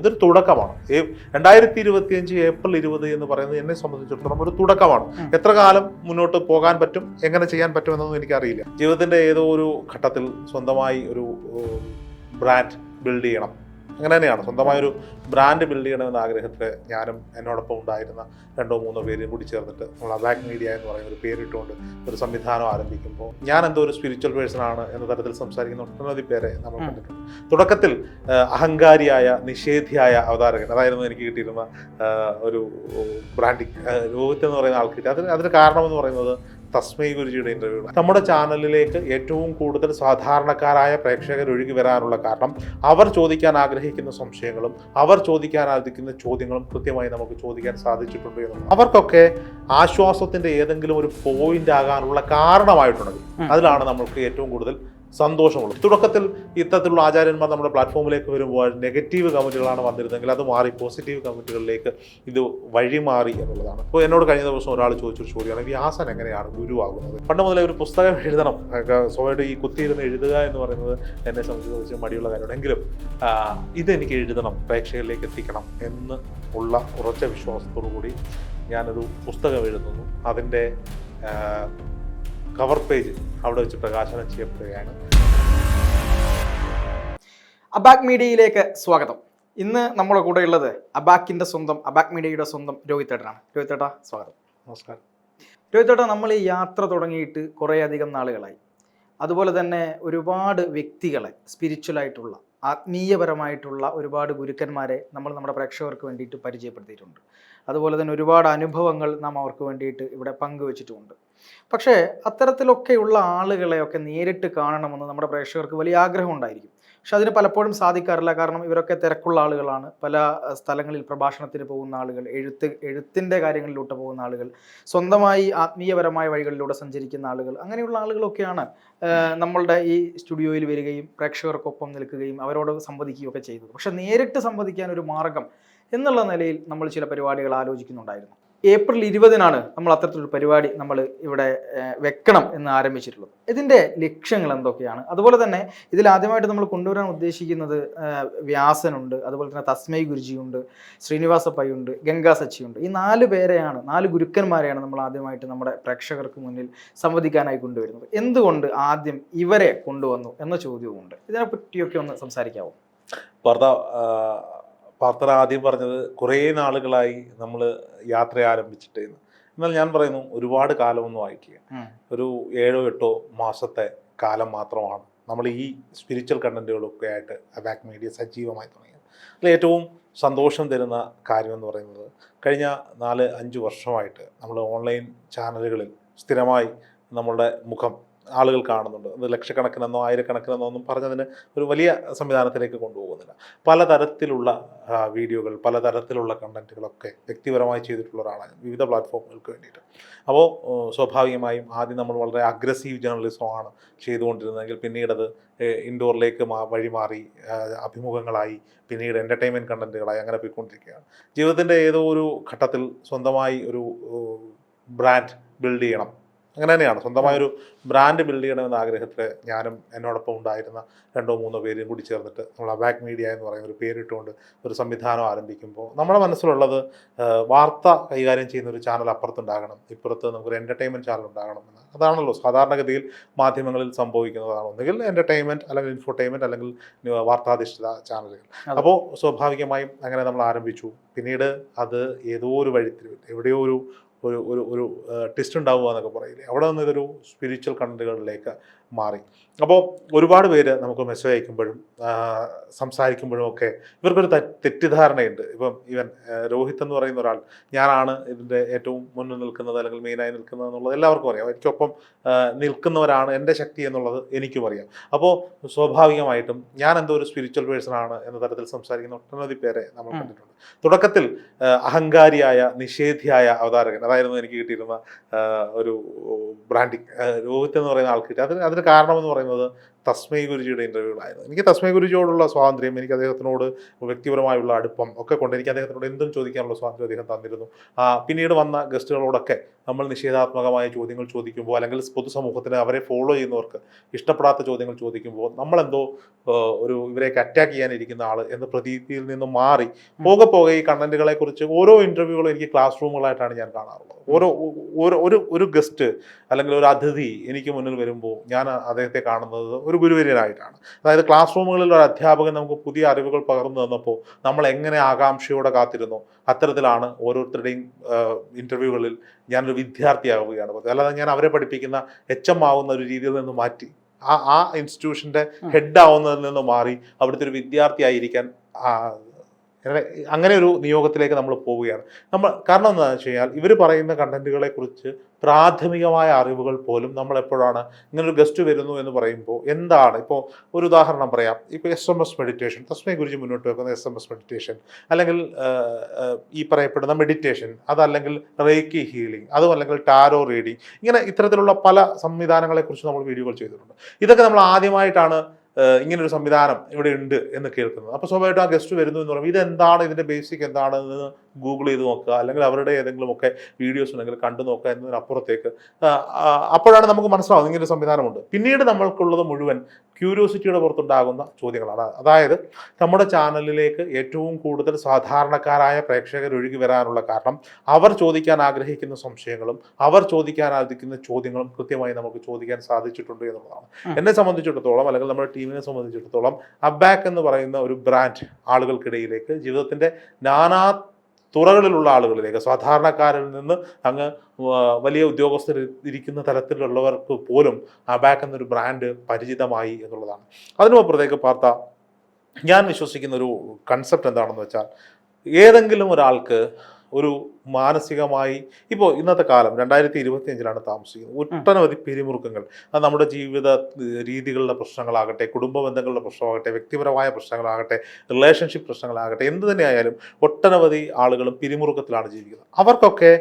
ഇതൊരു തുടക്കമാണ്. രണ്ടായിരത്തി ഇരുപത്തി അഞ്ച് ഏപ്രിൽ ഇരുപത് എന്ന് പറയുന്നത് എന്നെ സംബന്ധിച്ചിടത്തോളം ഒരു തുടക്കമാണ്. എത്ര കാലം മുന്നോട്ട് പോകാൻ പറ്റും എങ്ങനെ ചെയ്യാൻ പറ്റും എന്നൊന്നും എനിക്കറിയില്ല. ജീവിതത്തിന്റെ ഏതോ ഒരു ഘട്ടത്തിൽ സ്വന്തമായി ഒരു ബ്രാൻഡ് ബിൽഡ് ചെയ്യണം. അങ്ങനെ തന്നെയാണ്. സ്വന്തമായൊരു ബ്രാൻഡ് ബിൽഡ് ചെയ്യണമെന്ന ആഗ്രഹത്തിൽ ഞാനും എന്നോടൊപ്പം ഉണ്ടായിരുന്ന രണ്ടോ മൂന്നോ പേരും കൂടി ചേർന്നിട്ട് നമ്മൾ അബാക്ക് മീഡിയ എന്ന് പറയുന്ന ഒരു പേരിട്ടുകൊണ്ട് ഒരു സംവിധാനം ആരംഭിക്കുമ്പോൾ ഞാൻ എന്തോ ഒരു സ്പിരിച്വൽ പേഴ്സൺ ആണ് എന്ന തരത്തിൽ സംസാരിക്കുന്ന ഒട്ടനവധി പേരെ നമ്മൾ. കണ്ടിട്ടുണ്ട്. തുടക്കത്തിൽ അഹങ്കാരിയായ നിഷേധിയായ അവതാരകൻ അതായിരുന്നു എനിക്ക് കിട്ടിയിരുന്ന ഒരു ബ്രാൻഡിങ് രോഹിത് എന്ന് പറയുന്ന ആൾക്ക് കിട്ടി അതിന് അതിന് കാരണം എന്ന് പറയുന്നത് തസ്മൈ ഗുരുജിയുടെ ഇന്റർവ്യൂ നമ്മുടെ ചാനലിലേക്ക് ഏറ്റവും കൂടുതൽ സാധാരണക്കാരായ പ്രേക്ഷകർ ഒഴുകി വരാനുള്ള കാരണം അവർ ചോദിക്കാൻ ആഗ്രഹിക്കുന്ന സംശയങ്ങളും അവർ ചോദിക്കാൻ ആഗ്രഹിക്കുന്ന ചോദ്യങ്ങളും കൃത്യമായി നമുക്ക് ചോദിക്കാൻ സാധിച്ചിട്ടുണ്ട് എന്നുള്ളത് അവർക്കൊക്കെ ആശ്വാസത്തിന്റെ ഏതെങ്കിലും ഒരു പോയിന്റ് ആകാനുള്ള കാരണമായിട്ടുണ്ടെങ്കിൽ. അതിലാണ് നമ്മൾക്ക് ഏറ്റവും കൂടുതൽ സന്തോഷമുള്ളത് തുടക്കത്തിൽ ഇത്തരത്തിലുള്ള ആചാര്യന്മാർ നമ്മുടെ പ്ലാറ്റ്ഫോമിലേക്ക് വരുമ്പോൾ നെഗറ്റീവ് കമന്റുകളാണ് വന്നിരുന്നെങ്കിൽ അത് മാറി പോസിറ്റീവ് കമന്റുകളിലേക്ക് ഇത് വഴിമാറി എന്നുള്ളതാണ്. ഇപ്പോൾ എന്നോട് കഴിഞ്ഞ ദിവസം ഒരാൾ ചോദിച്ചൊരു ചോദ്യമാണ് വ്യാസൻ എങ്ങനെയാണ് ഗുരുവാകുന്നത്? പണ്ട് മുതലേ ഒരു പുസ്തകം എഴുതണം. സ്വയമായിട്ട് ഈ കുത്തിയിരുന്ന് എഴുതുക എന്ന് പറയുന്നത് എന്നെ സംബന്ധിച്ച് മടിയുള്ള കാര്യമാണ്. എങ്കിലും ഇതെനിക്ക് എഴുതണം പ്രേക്ഷകരിലേക്ക് എത്തിക്കണം എന്ന് ഉള്ള ഉറച്ച വിശ്വാസത്തോടു കൂടി ഞാനൊരു പുസ്തകം എഴുതുന്നു. അതിന്റെ കവർ പേജ് അവിടെ വെച്ച് പ്രകാശനം ചെയ്യപ്പെടുകയാണ്. അബാക് മീഡിയയിലേക്ക് സ്വാഗതം. ഇന്ന് നമ്മുടെ കൂടെ ഉള്ളത് അബാക്കിന്റെ സ്വന്തം അബാക് മീഡിയയുടെ സ്വന്തം രോഹിത് ഏട്ടനാണ് രോഹിത് ഏട്ടാ സ്വാഗതം. നമസ്കാരം. രോഹിത് ഏട്ടാ നമ്മൾ ഈ യാത്ര തുടങ്ങിയിട്ട് കുറേയധികം നാളുകളായി. അതുപോലെ തന്നെ ഒരുപാട് വ്യക്തികളെ സ്പിരിച്വലായിട്ടുള്ള ആത്മീയപരമായിട്ടുള്ള ഒരുപാട് ഗുരുക്കന്മാരെ നമ്മൾ നമ്മുടെ പ്രേക്ഷകർക്ക് വേണ്ടിയിട്ട് പരിചയപ്പെടുത്തിയിട്ടുണ്ട്. അതുപോലെ തന്നെ ഒരുപാട് അനുഭവങ്ങൾ നാം അവർക്ക് വേണ്ടിയിട്ട് ഇവിടെ പങ്കുവച്ചിട്ടുമുണ്ട്. പക്ഷേ അത്തരത്തിലൊക്കെയുള്ള ആളുകളെയൊക്കെ നേരിട്ട് കാണണമെന്ന് നമ്മുടെ പ്രേക്ഷകർക്ക് വലിയ ആഗ്രഹം ഉണ്ടായിരിക്കും. പക്ഷെ അതിന് പലപ്പോഴും സാധിക്കാറില്ല. കാരണം ഇവരൊക്കെ തിരക്കുള്ള ആളുകളാണ്. പല സ്ഥലങ്ങളിൽ പ്രഭാഷണത്തിന് പോകുന്ന ആളുകൾ എഴുത്ത് എഴുത്തിന്റെ കാര്യങ്ങളിലോട്ട് പോകുന്ന ആളുകൾ സ്വന്തമായി ആത്മീയപരമായ വഴികളിലൂടെ സഞ്ചരിക്കുന്ന ആളുകൾ അങ്ങനെയുള്ള ആളുകളൊക്കെയാണ് നമ്മളുടെ ഈ സ്റ്റുഡിയോയിൽ വരികയും പ്രേക്ഷകർക്കൊപ്പം നിൽക്കുകയും അവരോട് സംവദിക്കുകയൊക്കെ ചെയ്തത്. പക്ഷെ നേരിട്ട് സംവദിക്കാൻ ഒരു മാർഗം എന്നുള്ള നിലയിൽ നമ്മൾ ചില പരിപാടികൾ ആലോചിക്കുന്നുണ്ടായിരുന്നു. ഏപ്രിൽ ഇരുപതിനാണ് നമ്മൾ അത്തരത്തിലൊരു പരിപാടി നമ്മൾ ഇവിടെ വെക്കണം എന്ന് ആരംഭിച്ചിട്ടുള്ളത്. ഇതിന്റെ ലക്ഷ്യങ്ങൾ എന്തൊക്കെയാണ്? അതുപോലെ തന്നെ ഇതിൽ ആദ്യമായിട്ട് നമ്മൾ കൊണ്ടുവരാൻ ഉദ്ദേശിക്കുന്നത് വ്യാസനുണ്ട്. അതുപോലെ തന്നെ തസ്മൈ ഗുരുജിയുണ്ട്. ശ്രീനിവാസ പയ്യുണ്ട് ഗംഗാ സച്ചിയുണ്ട്. ഈ നാല് പേരെയാണ് നാല് ഗുരുക്കന്മാരെയാണ് നമ്മൾ ആദ്യമായിട്ട് നമ്മുടെ പ്രേക്ഷകർക്ക് മുന്നിൽ സംവദിക്കാനായി കൊണ്ടുവരുന്നത്. എന്തുകൊണ്ട് ആദ്യം ഇവരെ കൊണ്ടുവന്നു എന്ന ചോദ്യവുമുണ്ട്. ഉണ്ട് ഇതിനെപ്പറ്റിയൊക്കെ ഒന്ന് സംസാരിക്കാവോ? ആ, ആദ്യം പറഞ്ഞത് കുറേ നാളുകളായി നമ്മൾ യാത്ര ആരംഭിച്ചിട്ട് എന്നാൽ ഞാൻ പറയുന്നു ഒരുപാട് കാലമൊന്നും ആയിട്ടില്ല. ഒരു ഏഴോ എട്ടോ മാസത്തെ കാലം മാത്രമാണ് നമ്മൾ ഈ സ്പിരിച്വൽ കണ്ടന്റുകളൊക്കെ ആയിട്ട് അബാക് മീഡിയ സജീവമായി തുടങ്ങിയത്. അതിൽ ഏറ്റവും സന്തോഷം തരുന്ന കാര്യം എന്ന് പറയുന്നത് കഴിഞ്ഞ നാല് അഞ്ച് വർഷമായിട്ട് നമ്മൾ ഓൺലൈൻ ചാനലുകളിൽ സ്ഥിരമായി നമ്മളുടെ മുഖം ആളുകൾ കാണുന്നുണ്ട്. അത് ലക്ഷക്കണക്കിനെന്നോ ആയിരക്കണക്കിനെന്നോ ഒന്നും പറഞ്ഞതിന് ഒരു വലിയ സംവിധാനത്തിലേക്ക് കൊണ്ടുപോകുന്നില്ല. പലതരത്തിലുള്ള വീഡിയോകൾ പലതരത്തിലുള്ള കണ്ടന്റുകളൊക്കെ വ്യക്തിപരമായി ചെയ്തിട്ടുള്ള ഒരാളാണ് വിവിധ പ്ലാറ്റ്ഫോമുകൾക്ക് വേണ്ടിയിട്ട്. അപ്പോൾ സ്വാഭാവികമായും ആദ്യം നമ്മൾ വളരെ അഗ്രസീവ് ജേർണലിസമാണ് ചെയ്തുകൊണ്ടിരുന്നതെങ്കിൽ പിന്നീടത് ഇൻഡോറിലേക്ക് മാ വഴിമാറി അഭിമുഖങ്ങളായി പിന്നീട് എന്റർടൈൻമെന്റ് കണ്ടന്റുകളായി അങ്ങനെ പോയിക്കൊണ്ടിരിക്കുകയാണ്. ജീവിതത്തിന്റെ ഏതോ ഒരു ഘട്ടത്തിൽ സ്വന്തമായി ഒരു ബ്രാൻഡ് ബിൽഡ് ചെയ്യണം. അങ്ങനെ തന്നെയാണ്. സ്വന്തമായ ഒരു ബ്രാൻഡ് ബിൽഡ് ചെയ്യണമെന്ന ആഗ്രഹത്തിൽ ഞാനും എന്നോടൊപ്പം ഉണ്ടായിരുന്ന രണ്ടോ മൂന്നോ പേരും കൂടി ചേർന്നിട്ട് നമ്മൾ അബാക് മീഡിയ എന്ന് പറയുന്ന ഒരു പേരിട്ടുകൊണ്ട് ഒരു സംവിധാനം ആരംഭിക്കുമ്പോൾ നമ്മുടെ മനസ്സിലുള്ളത് വാർത്ത കൈകാര്യം ചെയ്യുന്ന ഒരു ചാനൽ അപ്പുറത്തുണ്ടാകണം ഇപ്പുറത്ത് നമുക്കൊരു എന്റർടൈൻമെന്റ് ചാനൽ ഉണ്ടാകണം എന്ന്. അതാണല്ലോ സാധാരണഗതിയിൽ മാധ്യമങ്ങളിൽ സംഭവിക്കുന്നതാണ്. ഒന്നുകിൽ എന്റർടൈൻമെന്റ് അല്ലെങ്കിൽ ഇൻഫോർടൈൻമെന്റ് അല്ലെങ്കിൽ വാർത്താധിഷ്ഠിത ചാനലുകൾ അപ്പോൾ സ്വാഭാവികമായും അങ്ങനെ നമ്മൾ ആരംഭിച്ചു. പിന്നീട് അത് ഏതോ ഒരു വഴിത്തിരിവിൽ എവിടെയോ ഒരു ഒരു ഒരു ഒരു ടെസ്റ്റ് ഉണ്ടാവുക എന്നൊക്കെ പറയില്ലേ? അവിടെ നിന്ന് ഇതൊരു സ്പിരിച്വൽ കണ്ടന്റുകളിലേക്ക് മാറി. അപ്പോൾ ഒരുപാട് പേര് നമുക്ക് മെസ്സേജ് അയക്കുമ്പോഴും സംസാരിക്കുമ്പോഴും ഒക്കെ ഇവർക്കൊരു തെറ്റിദ്ധാരണയുണ്ട്. ഇപ്പം ഇവൻ രോഹിത് എന്ന് പറയുന്ന ഒരാൾ ഞാനാണ് ഇതിന്റെ ഏറ്റവും മുന്നിൽ നിൽക്കുന്നത് അല്ലെങ്കിൽ മെയിനായി നിൽക്കുന്നത് എന്നുള്ളത് എല്ലാവർക്കും അറിയാം. എനിക്കൊപ്പം നിൽക്കുന്നവരാണ് എന്റെ ശക്തി എന്നുള്ളത് എനിക്കും അറിയാം. അപ്പോൾ സ്വാഭാവികമായിട്ടും ഞാൻ എന്തോ ഒരു സ്പിരിച്വൽ പേഴ്സണാണ് ആണ് എന്ന തരത്തിൽ സംസാരിക്കുന്ന ഒട്ടനവധി പേരെ നമ്മൾ കണ്ടിട്ടുണ്ട്. തുടക്കത്തിൽ അഹങ്കാരിയായ നിഷേധിയായ അവതാരകൻ അതായിരുന്നു എനിക്ക് കിട്ടിയിരുന്ന ഒരു ബ്രാൻഡിങ് രോഹിത് എന്ന് പറയുന്ന ആൾക്ക് കിട്ടി. അതിന് അതിന് അതിന് കാരണം എന്ന് പറയുന്നത് തസ്മൈ ഗുരുജിയുടെ ഇന്റർവ്യൂകളായിരുന്നു എനിക്ക് തസ്മൈ ഗുരുജിയോടുള്ള സ്വാതന്ത്ര്യം എനിക്ക് അദ്ദേഹത്തിനോട് വ്യക്തിപരമായുള്ള അടുപ്പം ഒക്കെ കൊണ്ട് എനിക്ക് അദ്ദേഹത്തിനോട് എന്തും ചോദിക്കാനുള്ള സ്വാതന്ത്ര്യം അദ്ദേഹം തന്നിരുന്നു. പിന്നീട് വന്ന ഗസ്റ്റുകളോടൊക്കെ നമ്മൾ നിഷേധാത്മകമായ ചോദ്യങ്ങൾ ചോദിക്കുമ്പോൾ അല്ലെങ്കിൽ പൊതുസമൂഹത്തിന് അവരെ ഫോളോ ചെയ്യുന്നവർക്ക് ഇഷ്ടപ്പെടാത്ത ചോദ്യങ്ങൾ ചോദിക്കുമ്പോൾ നമ്മളെന്തോ ഒരു ഇവരെയൊക്കെ അറ്റാക്ക് ചെയ്യാനിരിക്കുന്ന ആൾ എന്ന പ്രതീതിയിൽ നിന്ന് മാറി പോകെ പോകെ ഈ കണ്ടന്റുകളെ കുറിച്ച് ഓരോ ഇന്റർവ്യൂകളും എനിക്ക് ക്ലാസ് റൂമുകളായിട്ടാണ് ഞാൻ കാണാറുള്ളത്. ഓരോ ഒരു ഒരു ഗസ്റ്റ് അല്ലെങ്കിൽ ഒരു അതിഥി എനിക്ക് മുന്നിൽ വരുമ്പോൾ ഞാൻ അദ്ദേഹത്തെ കാണുന്നത് ഒരു ഗുരുവര്യനായിട്ടാണ്. അതായത് ക്ലാസ് റൂമുകളിൽ ഒരു അധ്യാപകൻ നമുക്ക് പുതിയ അറിവുകൾ പകർന്നു തന്നപ്പോൾ നമ്മൾ എങ്ങനെ ആകാംക്ഷയോടെ കാത്തിരുന്നു? അത്തരത്തിലാണ് ഓരോരുത്തരുടെയും ഇന്റർവ്യൂകളിൽ ഞാനൊരു വിദ്യാർത്ഥിയാവുകയാണ് പതിവ്. അല്ലാതെ ഞാൻ അവരെ പഠിപ്പിക്കുന്ന എച്ച് എം ആവുന്ന ഒരു രീതിയിൽ നിന്ന് മാറ്റി ആ ആ ഇൻസ്റ്റിറ്റ്യൂഷന്റെ ഹെഡ് ആവുന്നതിൽ നിന്ന് മാറി അവിടുത്തെ ഒരു വിദ്യാർത്ഥിയായിരിക്കാൻ അങ്ങനെ ഒരു നിയോഗത്തിലേക്ക് നമ്മൾ പോവുകയാണ്. നമ്മൾ കാരണം എന്താണെന്ന് വെച്ച് കഴിഞ്ഞാൽ ഇവർ പറയുന്ന കണ്ടന്റുകളെ കുറിച്ച് പ്രാഥമികമായ അറിവുകൾ പോലും നമ്മൾ എപ്പോഴാണ് ഇങ്ങനെ ഒരു ഗസ്റ്റ് വരുന്നു എന്ന് പറയുമ്പോൾ എന്താണ്? ഇപ്പോൾ ഒരു ഉദാഹരണം പറയാം. ഇപ്പോൾ എസ് എം എസ് മെഡിറ്റേഷൻ തസ്മയെ കുറിച്ച് മുന്നോട്ട് വെക്കുന്ന എസ് എം എസ് മെഡിറ്റേഷൻ അല്ലെങ്കിൽ ഈ പറയപ്പെടുന്ന മെഡിറ്റേഷൻ അതല്ലെങ്കിൽ റേക്കി ഹീലിംഗ് അതും അല്ലെങ്കിൽ ടാരോ റീഡിങ് ഇങ്ങനെ ഇത്തരത്തിലുള്ള പല സംവിധാനങ്ങളെക്കുറിച്ച് നമ്മൾ വീഡിയോകൾ ചെയ്തിട്ടുണ്ട്. ഇതൊക്കെ നമ്മൾ ആദ്യമായിട്ടാണ് ഏഹ് ഇങ്ങനെ ഒരു സംവിധാനം ഇവിടെ ഉണ്ട് എന്ന് കേൾക്കുന്നത്. അപ്പോൾ സ്വാഭാവികമായിട്ടും ആ ഗസ്റ്റ് വരുന്നു എന്ന് പറയുമ്പോൾ ഇതെന്താണ്? ഇതിന്റെ ബേസിക് എന്താണെന്ന് ഗൂഗിൾ ചെയ്ത് നോക്കുക അല്ലെങ്കിൽ അവരുടെ ഏതെങ്കിലും ഒക്കെ വീഡിയോസ് ഉണ്ടെങ്കിൽ കണ്ടു നോക്കുക എന്നതിനപ്പുറത്തേക്ക്. അപ്പോഴാണ് നമുക്ക് മനസ്സിലാവുന്നത് ഇങ്ങനെ ഒരു സംവിധാനമുണ്ട്. പിന്നീട് നമ്മൾക്കുള്ളത് മുഴുവൻ ക്യൂരിയോസിറ്റിയുടെ പുറത്തുണ്ടാകുന്ന ചോദ്യങ്ങളാണ്. അതായത് നമ്മുടെ ചാനലിലേക്ക് ഏറ്റവും കൂടുതൽ സാധാരണക്കാരായ പ്രേക്ഷകർ ഒഴുകി വരാനുള്ള കാരണം അവർ ചോദിക്കാൻ ആഗ്രഹിക്കുന്ന സംശയങ്ങളും അവർ ചോദിക്കാൻ ആഗ്രഹിക്കുന്ന ചോദ്യങ്ങളും കൃത്യമായി നമുക്ക് ചോദിക്കാൻ സാധിച്ചിട്ടുണ്ട് എന്നുള്ളതാണ്. എന്നെ സംബന്ധിച്ചിടത്തോളം അല്ലെങ്കിൽ നമ്മുടെ ടീമിനെ സംബന്ധിച്ചിടത്തോളം അബാക്ക് എന്ന് പറയുന്ന ഒരു ബ്രാൻഡ് ആളുകൾക്കിടയിലേക്ക് ജീവിതത്തിന്റെ നാനാ തുറകളിലുള്ള ആളുകളിലേക്ക് സാധാരണക്കാരിൽ നിന്ന് അങ്ങ് വലിയ ഉദ്യോഗസ്ഥർ ഇരിക്കുന്ന തലത്തിലുള്ളവർക്ക് പോലും അബാക്ക് എന്നൊരു ബ്രാൻഡ് പരിചിതമായി എന്നുള്ളതാണ്. അതിനുമപ്പുറത്തേക്ക് പാർത്ത ഞാൻ വിശ്വസിക്കുന്ന ഒരു കൺസെപ്റ്റ് എന്താണെന്ന് വെച്ചാൽ ഏതെങ്കിലും ഒരാൾക്ക് ഒരു മാനസികമായി ഇപ്പോൾ ഇന്നത്തെ കാലം രണ്ടായിരത്തി ഇരുപത്തി അഞ്ചിലാണ് താമസിക്കുന്നത് ഒട്ടനവധി പിരിമുറുക്കങ്ങൾ. അത് നമ്മുടെ ജീവിത രീതികളുടെ പ്രശ്നങ്ങളാകട്ടെ കുടുംബ ബന്ധങ്ങളുടെ പ്രശ്നമാകട്ടെ വ്യക്തിപരമായ പ്രശ്നങ്ങളാകട്ടെ റിലേഷൻഷിപ്പ് പ്രശ്നങ്ങളാകട്ടെ എന്ത് തന്നെയായാലും ഒട്ടനവധി ആളുകളും പിരിമുറുക്കത്തിലാണ് ജീവിക്കുന്നത്. അവർക്കൊക്കെ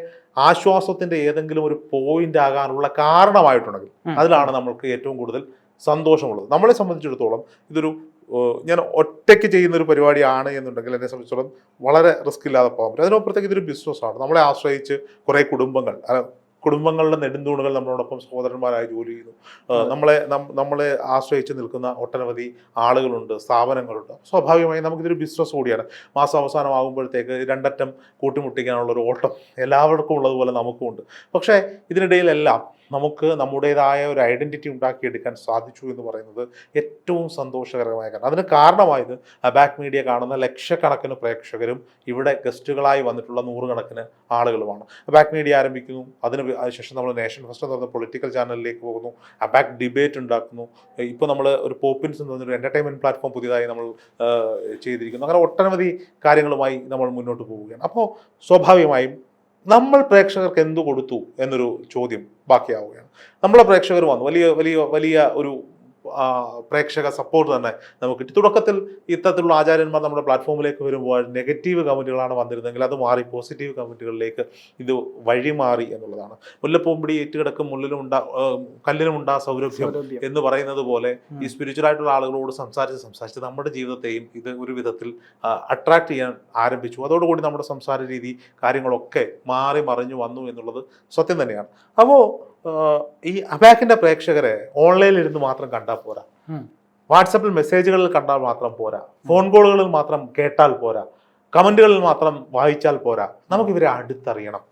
ആശ്വാസത്തിന്റെ ഏതെങ്കിലും ഒരു പോയിന്റ് ആകാനുള്ള കാരണമായിട്ടുണ്ടെങ്കിൽ. അതിലാണ് നമ്മൾക്ക് ഏറ്റവും കൂടുതൽ സന്തോഷമുള്ളത്. നമ്മളെ സംബന്ധിച്ചിടത്തോളം ഇതൊരു ഞാൻ ഒറ്റയ്ക്ക് ചെയ്യുന്ന ഒരു പരിപാടിയാണ് എന്നുണ്ടെങ്കിൽ എന്നെ സംബന്ധിച്ചിടത്തോളം വളരെ റിസ്ക് ഇല്ലാതെ പോകാൻ പറ്റും. അതിനപ്പുറത്തേക്ക് ഇതൊരു ബിസിനസ്സാണ് നമ്മളെ ആശ്രയിച്ച് കുറേ കുടുംബങ്ങൾ കുടുംബങ്ങളുടെ നെടുന്തൂണുകൾ നമ്മളോടൊപ്പം സഹോദരന്മാരായി ജോലി ചെയ്യുന്നു. നമ്മളെ നമ്മളെ ആശ്രയിച്ച് നിൽക്കുന്ന ഒട്ടനവധി ആളുകളുണ്ട് സ്ഥാപനങ്ങളുണ്ട്. സ്വാഭാവികമായും നമുക്കിതൊരു ബിസിനസ് കൂടിയാണ്. മാസം അവസാനമാകുമ്പോഴത്തേക്ക് രണ്ടറ്റം കൂട്ടിമുട്ടിക്കാനുള്ള ഒരു ഓട്ടം എല്ലാവർക്കും ഉള്ളതുപോലെ നമുക്കും ഉണ്ട്. പക്ഷേ ഇതിനിടയിലെല്ലാം നമുക്ക് നമ്മുടേതായ ഒരു ഐഡന്റിറ്റി ഉണ്ടാക്കിയെടുക്കാൻ സാധിച്ചു എന്ന് പറയുന്നത് ഏറ്റവും സന്തോഷകരമായ കാരണം അതിന് കാരണമായത് ബാക്ക് മീഡിയ കാണുന്ന ലക്ഷക്കണക്കിന് പ്രേക്ഷകരും ഇവിടെ ഗസ്റ്റുകളായി വന്നിട്ടുള്ള നൂറുകണക്കിന് ആളുകളുമാണ്. ബാക്ക് മീഡിയ ആരംഭിക്കുന്നു അതിന് ശേഷം നമ്മൾ നേഷൻ ഫസ്റ്റ് എന്ന് പറഞ്ഞ പൊളിറ്റിക്കൽ ചാനലിലേക്ക് പോകുന്നു അബാക്ക് ഡിബേറ്റ് ഉണ്ടാക്കുന്നു. ഇപ്പോൾ നമ്മൾ ഒരു പോപ്പിൻസ് എന്ന് പറഞ്ഞൊരു എന്റർടൈൻമെന്റ് പ്ലാറ്റ്ഫോം പുതിയതായി നമ്മൾ ചെയ്തിരിക്കുന്നു. അങ്ങനെ ഒട്ടനവധി കാര്യങ്ങളുമായി നമ്മൾ മുന്നോട്ട് പോവുകയാണ്. അപ്പോൾ സ്വാഭാവികമായും നമ്മൾ പ്രേക്ഷകർക്ക് എന്തു കൊടുത്തു എന്നൊരു ചോദ്യം ബാക്കിയാവുകയാണ്. നമ്മളെ പ്രേക്ഷകർ വന്നു. വലിയ വലിയ വലിയ ഒരു പ്രേക്ഷക സപ്പോർട്ട് തന്നെ നമുക്ക് കിട്ടി. തുടക്കത്തിൽ ഇത്തരത്തിലുള്ള ആചാര്യന്മാർ നമ്മുടെ പ്ലാറ്റ്ഫോമിലേക്ക് വരുമ്പോൾ നെഗറ്റീവ് കമന്റുകളാണ് വന്നിരുന്നെങ്കിൽ അത് മാറി പോസിറ്റീവ് കമന്റുകളിലേക്ക് ഇത് വഴിമാറി എന്നുള്ളതാണ്. മുല്ലപ്പൂമ്പിടി ഏറ്റുകിടക്കും മുള്ളിലും ഉണ്ടാ കല്ലിനും ഉണ്ടാ സൗരഭ്യം സൗരഭ്യം. എന്ന് പറയുന്നത് പോലെ ഈ സ്പിരിച്വൽ ആയിട്ടുള്ള ആളുകളോട് സംസാരിച്ച് സംസാരിച്ച് നമ്മുടെ ജീവിതത്തെയും ഇത് ഒരു വിധത്തിൽ അട്രാക്ട് ചെയ്യാൻ ആരംഭിച്ചു. അതോടുകൂടി നമ്മുടെ സംസാര രീതി കാര്യങ്ങളൊക്കെ മാറി മറിഞ്ഞു വന്നു എന്നുള്ളത് സത്യം തന്നെയാണ്. അപ്പോൾ ഈ അബാക്കിന്റെ പ്രേക്ഷകരെ ഓൺലൈനിൽ ഇരുന്ന് മാത്രം കണ്ടാൽ പോരാ. വാട്സപ്പിൽ മെസ്സേജുകളിൽ കണ്ടാൽ മാത്രം പോരാ. ഫോൺ കോളുകളിൽ മാത്രം കേട്ടാൽ പോരാ. കമന്റുകളിൽ മാത്രം വായിച്ചാൽ പോരാ. നമുക്ക് ഇവരെ അടുത്തറിയണം.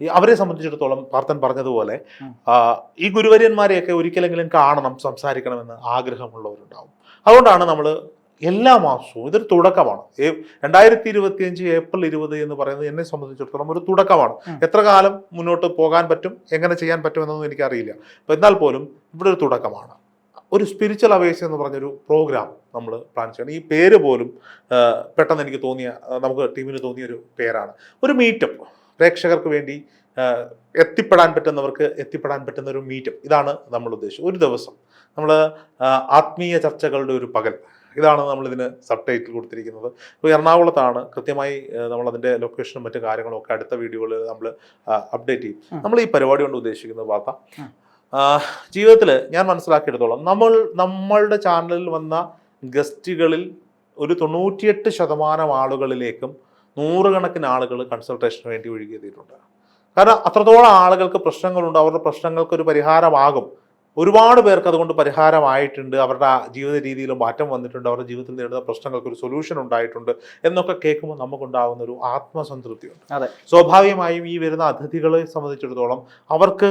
അവരെ സംബന്ധിച്ചിടത്തോളം പാർത്ഥൻ പറഞ്ഞതുപോലെ ഈ ഗുരുവര്യന്മാരെയൊക്കെ ഒരിക്കലെങ്കിലും കാണണം സംസാരിക്കണമെന്ന് ആഗ്രഹമുള്ളവരുണ്ടാവും. അതുകൊണ്ടാണ് നമ്മൾ എല്ലാ മാസവും ഇതൊരു തുടക്കമാണ്. രണ്ടായിരത്തി ഇരുപത്തി അഞ്ച് ഏപ്രിൽ ഇരുപത് എന്ന് പറയുന്നത് എന്നെ സംബന്ധിച്ചിടത്തോളം ഒരു തുടക്കമാണ്. എത്ര കാലം മുന്നോട്ട് പോകാൻ പറ്റും എങ്ങനെ ചെയ്യാൻ പറ്റുമെന്നൊന്നും എനിക്കറിയില്ല. അപ്പം എന്നാൽ പോലും ഇവിടെ ഒരു തുടക്കമാണ്. ഒരു സ്പിരിച്വൽ അവേഴ്സ് എന്ന് പറഞ്ഞൊരു പ്രോഗ്രാം നമ്മൾ പ്ലാൻ ചെയ്യണം. ഈ പേര് പോലും പെട്ടെന്ന് എനിക്ക് തോന്നിയ നമുക്ക് ടീമിന് തോന്നിയ ഒരു പേരാണ്. ഒരു മീറ്റപ്പ് പ്രേക്ഷകർക്ക് വേണ്ടി എത്തിപ്പെടാൻ പറ്റുന്നവർക്ക് എത്തിപ്പെടാൻ പറ്റുന്ന ഒരു മീറ്റപ്പ് ഇതാണ് നമ്മൾ ഉദ്ദേശിച്ചത്. ഒരു ദിവസം നമ്മൾ ആത്മീയ ചർച്ചകളുടെ ഒരു പകൽ. ഇതാണ് നമ്മൾ ഇതിന് സബ് ടൈറ്റിൽ കൊടുത്തിരിക്കുന്നത്. ഇപ്പോൾ എറണാകുളത്താണ് കൃത്യമായി നമ്മൾ അതിന്റെ ലൊക്കേഷനും മറ്റു കാര്യങ്ങളും ഒക്കെ അടുത്ത വീഡിയോകളിൽ നമ്മൾ അപ്ഡേറ്റ് ചെയ്യും. നമ്മൾ ഈ പരിപാടി കൊണ്ട് ഉദ്ദേശിക്കുന്നത് വാർത്ത. ജീവിതത്തിൽ ഞാൻ മനസ്സിലാക്കിയെടുത്തോളം നമ്മൾ നമ്മളുടെ ചാനലിൽ വന്ന ഗസ്റ്റുകളിൽ ഒരു തൊണ്ണൂറ്റിയെട്ട് ശതമാനം ആളുകളിലേക്കും നൂറുകണക്കിന് ആളുകൾ കൺസൾട്ടേഷന് വേണ്ടി ഒഴുകിയെത്തിയിട്ടുണ്ട് കാരണം അത്രത്തോളം ആളുകൾക്ക് പ്രശ്നങ്ങളുണ്ട് അവരുടെ പ്രശ്നങ്ങൾക്ക് ഒരു പരിഹാരമാകും. ഒരുപാട് പേർക്ക് അതുകൊണ്ട് പരിഹാരമായിട്ടുണ്ട്. അവരുടെ ആ ജീവിത രീതിയിൽ മാറ്റം വന്നിട്ടുണ്ട്. അവരുടെ ജീവിതത്തിൽ നേരിടുന്ന പ്രശ്നങ്ങൾക്ക് ഒരു സൊല്യൂഷൻ ഉണ്ടായിട്ടുണ്ട് എന്നൊക്കെ കേൾക്കുമ്പോൾ നമുക്കുണ്ടാകുന്ന ഒരു ആത്മസംതൃപ്തിയുണ്ട്. അതെ. സ്വാഭാവികമായും ഈ വരുന്ന അതിഥികളെ സംബന്ധിച്ചിടത്തോളം അവർക്ക്